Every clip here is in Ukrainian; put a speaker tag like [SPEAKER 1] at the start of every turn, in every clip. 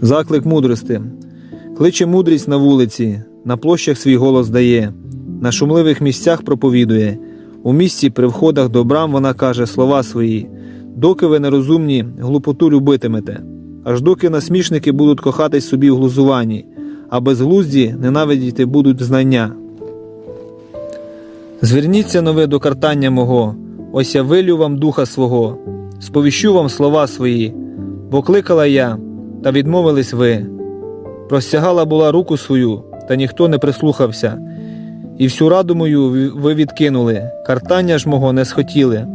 [SPEAKER 1] Заклик мудрости. Кличе мудрість на вулиці, на площах свій голос дає, на шумливих місцях проповідує. У місті при входах до брам вона каже слова свої. Доки ви нерозумні, глупоту любитимете, аж доки насмішники будуть кохатись собі в глузуванні, а безглузді ненавидіти будуть знання. Зверніться нове до картання мого, ось я вилю вам духа свого, сповіщу вам слова свої, бо кликала я, та відмовились ви. Простягала була руку свою, та ніхто не прислухався, і всю раду мою ви відкинули, картання ж мого не схотіли.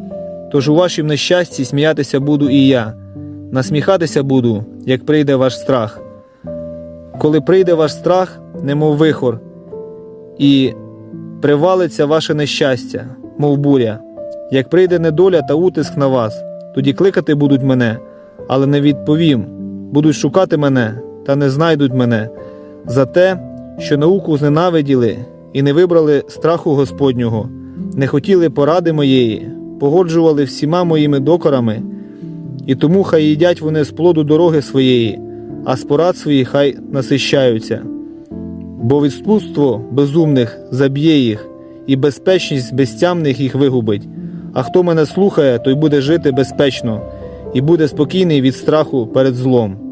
[SPEAKER 1] Тож у вашім нещасті сміятися буду і я, насміхатися буду, як прийде ваш страх. Коли прийде ваш страх, немов вихор, і привалиться ваше нещастя, мов буря. Як прийде недоля та утиск на вас, тоді кликати будуть мене, але не відповім, будуть шукати мене та не знайдуть мене за те, що науку зненавиділи і не вибрали страху Господнього, не хотіли поради моєї, погоджували всіма моїми докорами, і тому хай їдять вони з плоду дороги своєї, а з порад своїх хай насищаються. Бо відспутство безумних заб'є їх, і безпечність безтямних їх вигубить. А хто мене слухає, той буде жити безпечно і буде спокійний від страху перед злом.